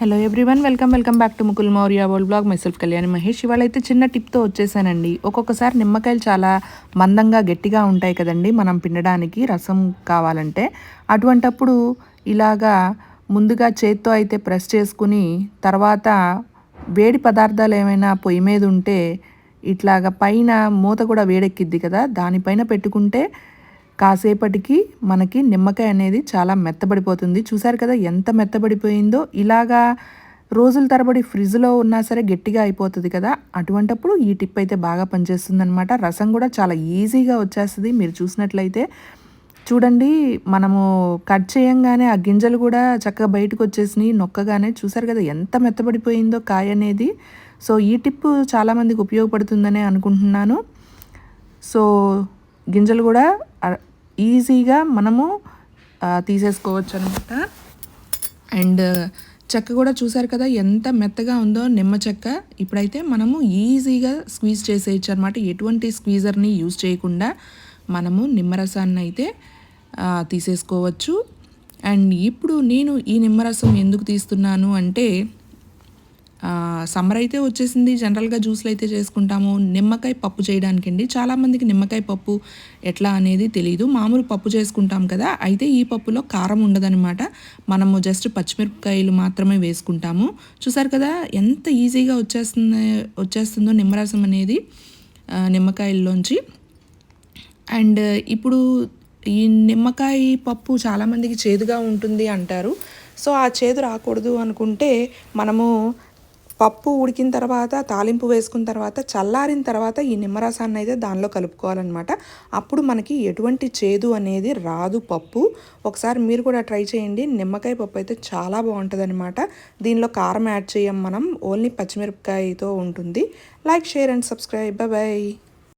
Hello everyone welcome welcome back to Mukul Maurya world blog myself Kalyani Mahesh ఇవాళ అయితే చిన్న టిప్తో వచ్చేసానండి. ఒక్కొక్కసారి నిమ్మకాయలు చాలా మందంగా గట్టిగా ఉంటాయి కదండి. మనం పిండడానికి రసం కావాలంటే అటువంటప్పుడు ఇలాగా ముందుగా చేత్తో అయితే ప్రెస్ చేసుకుని తర్వాత వేడి పదార్థాలు ఏమైనా పొయ్యి మీద ఉంటే ఇట్లాగ పైన మూత కూడా వేడెక్కిద్ది కదా దానిపైన పెట్టుకుంటే కాసేపటికి మనకి నిమ్మకాయ అనేది చాలా మెత్తబడిపోతుంది. చూసారు కదా ఎంత మెత్తబడిపోయిందో? ఇలాగా రోజుల తరబడి ఫ్రిడ్జ్లో ఉన్నా సరే గట్టిగా అయిపోతుంది కదా? అటువంటప్పుడు ఈ టిప్ అయితే బాగా పనిచేస్తుంది అనమాట రసం కూడా చాలా ఈజీగా వచ్చేస్తుంది. మీరు చూసినట్లయితే చూడండి మనము కట్ చేయంగానే ఆ గింజలు కూడా చక్కగా బయటకు వచ్చేసినాయి నొక్కగానే. చూసారు కదా ఎంత మెత్తబడిపోయిందో కాయ అనేది. సో ఈ టిప్ చాలామందికి ఉపయోగపడుతుందనే అనుకుంటున్నాను. సో గింజలు కూడా ఈజీగా మనము తీసేసుకోవచ్చు అనమాట అండ్ చెక్క కూడా చూసారు కదా ఎంత మెత్తగా ఉందో నిమ్మ చెక్క. ఇప్పుడైతే మనము ఈజీగా స్క్వీజ్ చేసేయచ్చు అనమాట ఎటువంటి స్క్వీజర్ని యూజ్ చేయకుండా మనము నిమ్మరసాన్ని అయితే తీసేసుకోవచ్చు. అండ్ ఇప్పుడు నేను ఈ నిమ్మరసం ఎందుకు తీస్తున్నాను అంటే సమ్మర్ అయితే వచ్చేసింది. జనరల్గా జ్యూస్లు అయితే చేసుకుంటాము. నిమ్మకాయ పప్పు చేయడానికి అండి చాలామందికి నిమ్మకాయ పప్పు ఎట్లా అనేది తెలియదు మామూలు పప్పు చేసుకుంటాం కదా అయితే ఈ పప్పులో కారం ఉండదనమాట మనము జస్ట్ పచ్చిమిరపకాయలు మాత్రమే వేసుకుంటాము. చూసారు కదా ఎంత ఈజీగా వచ్చేస్తుంది వచ్చేస్తుందో నిమ్మరసం అనేది నిమ్మకాయల్లోంచి. అండ్ ఇప్పుడు ఈ నిమ్మకాయ పప్పు చాలామందికి చేదుగా ఉంటుంది అంటారు. సో ఆ చేదు రాకూడదు అనుకుంటే మనము పప్పు ఉడికిన తర్వాత తాలింపు వేసుకున్న తర్వాత చల్లారిన తర్వాత ఈ నిమ్మరసాన్ని అయితే దానిలో కలుపుకోవాలన్నమాట. అప్పుడు మనకి ఎటువంటి చేదు అనేది రాదు పప్పు. ఒకసారి మీరు కూడా ట్రై చేయండి. నిమ్మకాయ పప్పు అయితే చాలా బాగుంటుంది అనమాట దీనిలో కారం యాడ్ చేయం మనం. ఓన్లీ పచ్చిమిరపకాయతో ఉంటుంది. Like share and subscribe. Bye.